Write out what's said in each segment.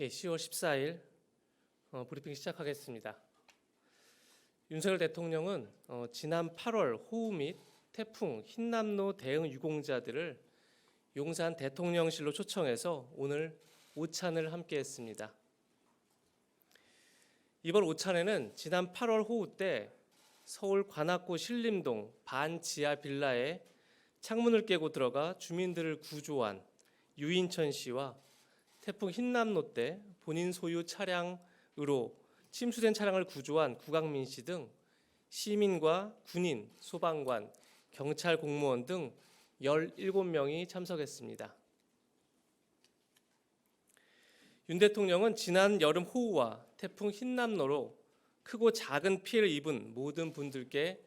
예, 10월 14일 어, 브리핑 시작하겠습니다. 윤석열 대통령은 어, 지난 8월 호우 및 태풍 흰남노 대응 유공자들을 용산 대통령실로 초청해서 오늘 오찬을 함께했습니다. 이번 오찬에는 지난 8월 호우 때 서울 관악구 신림동 반지하 빌라에 창문을 깨고 들어가 주민들을 구조한 유인천 씨와 태풍 흰남노 때 본인 소유 차량으로 침수된 차량을 구조한 구강민 씨 등 시민과 군인, 소방관, 경찰 공무원 등 17명이 참석했습니다. 윤 대통령은 지난 여름 호우와 태풍 흰남노로 크고 작은 피해를 입은 모든 분들께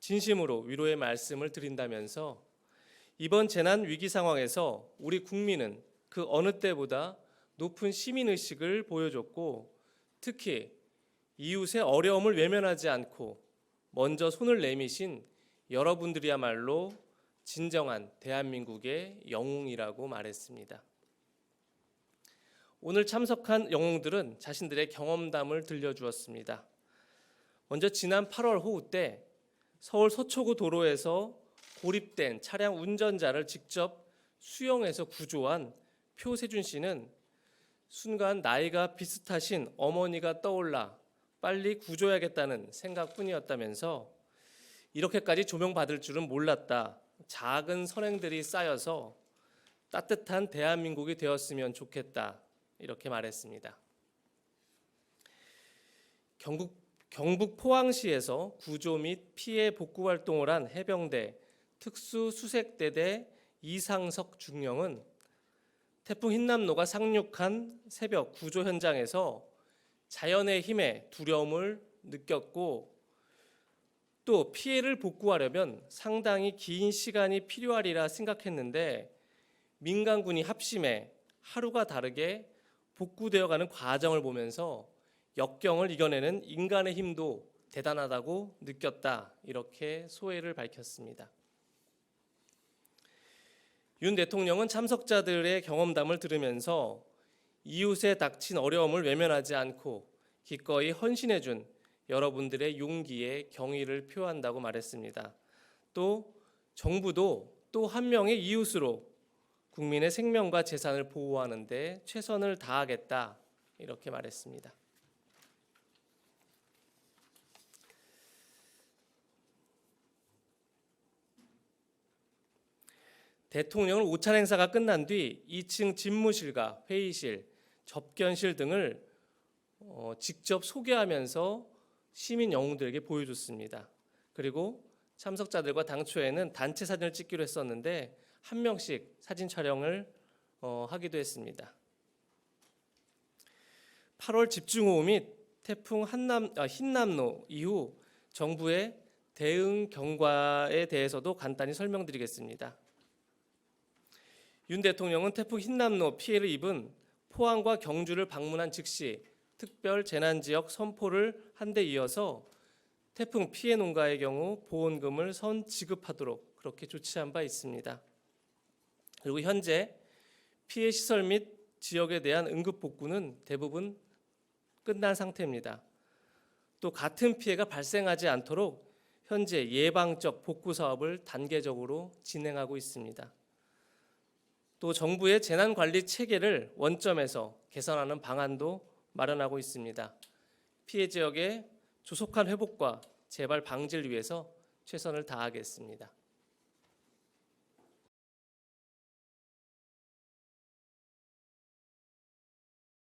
진심으로 위로의 말씀을 드린다면서 이번 재난 위기 상황에서 우리 국민은 그 어느 때보다 높은 시민 의식을 보여줬고 특히 이웃의 어려움을 외면하지 않고 먼저 손을 내미신 여러분들이야말로 진정한 대한민국의 영웅이라고 말했습니다. 오늘 참석한 영웅들은 자신들의 경험담을 들려주었습니다. 먼저 지난 8월 호우 때 서울 서초구 도로에서 고립된 차량 운전자를 직접 수영해서 구조한 표세준 씨는 순간 나이가 비슷하신 어머니가 떠올라 빨리 구조해야겠다는 생각뿐이었다면서 이렇게까지 조명받을 줄은 몰랐다. 작은 선행들이 쌓여서 따뜻한 대한민국이 되었으면 좋겠다. 이렇게 말했습니다. 경북, 경북 포항시에서 구조 및 피해 복구 활동을 한 해병대 특수수색대대 이상석 중령은 태풍 흰남노가 상륙한 새벽 구조 현장에서 자연의 힘에 두려움을 느꼈고 또 피해를 복구하려면 상당히 긴 시간이 필요하리라 생각했는데 민간군이 합심해 하루가 다르게 복구되어가는 과정을 보면서 역경을 이겨내는 인간의 힘도 대단하다고 느꼈다 이렇게 소회를 밝혔습니다. 윤 대통령은 참석자들의 경험담을 들으면서 이웃에 닥친 어려움을 외면하지 않고 기꺼이 헌신해준 여러분들의 용기에 경의를 표한다고 말했습니다. 또 정부도 또 한 명의 이웃으로 국민의 생명과 재산을 보호하는 데 최선을 다하겠다 이렇게 말했습니다. 대통령은 오찬 행사가 끝난 뒤 2층 집무실과 회의실, 접견실 등을 어, 직접 소개하면서 시민 영웅들에게 보여줬습니다. 그리고 참석자들과 당초에는 단체 사진을 찍기로 했었는데 한 명씩 사진 촬영을 어, 하기도 했습니다. 8월 집중호우 및 태풍 한남, 아, 흰남노 이후 정부의 대응 경과에 대해서도 간단히 설명드리겠습니다. 윤 대통령은 태풍 흰남노 피해를 입은 포항과 경주를 방문한 즉시 특별 재난 지역 선포를 한 데 이어서 태풍 피해 농가의 경우 보험금을 선 지급하도록 그렇게 조치한 바 있습니다. 그리고 현재 피해 시설 및 지역에 대한 응급 복구는 대부분 끝난 상태입니다. 또 같은 피해가 발생하지 않도록 현재 예방적 복구 사업을 단계적으로 진행하고 있습니다. 또 정부의 재난 관리 체계를 원점에서 개선하는 방안도 마련하고 있습니다. 피해 지역의 조속한 회복과 재발 방지를 위해서 최선을 다하겠습니다.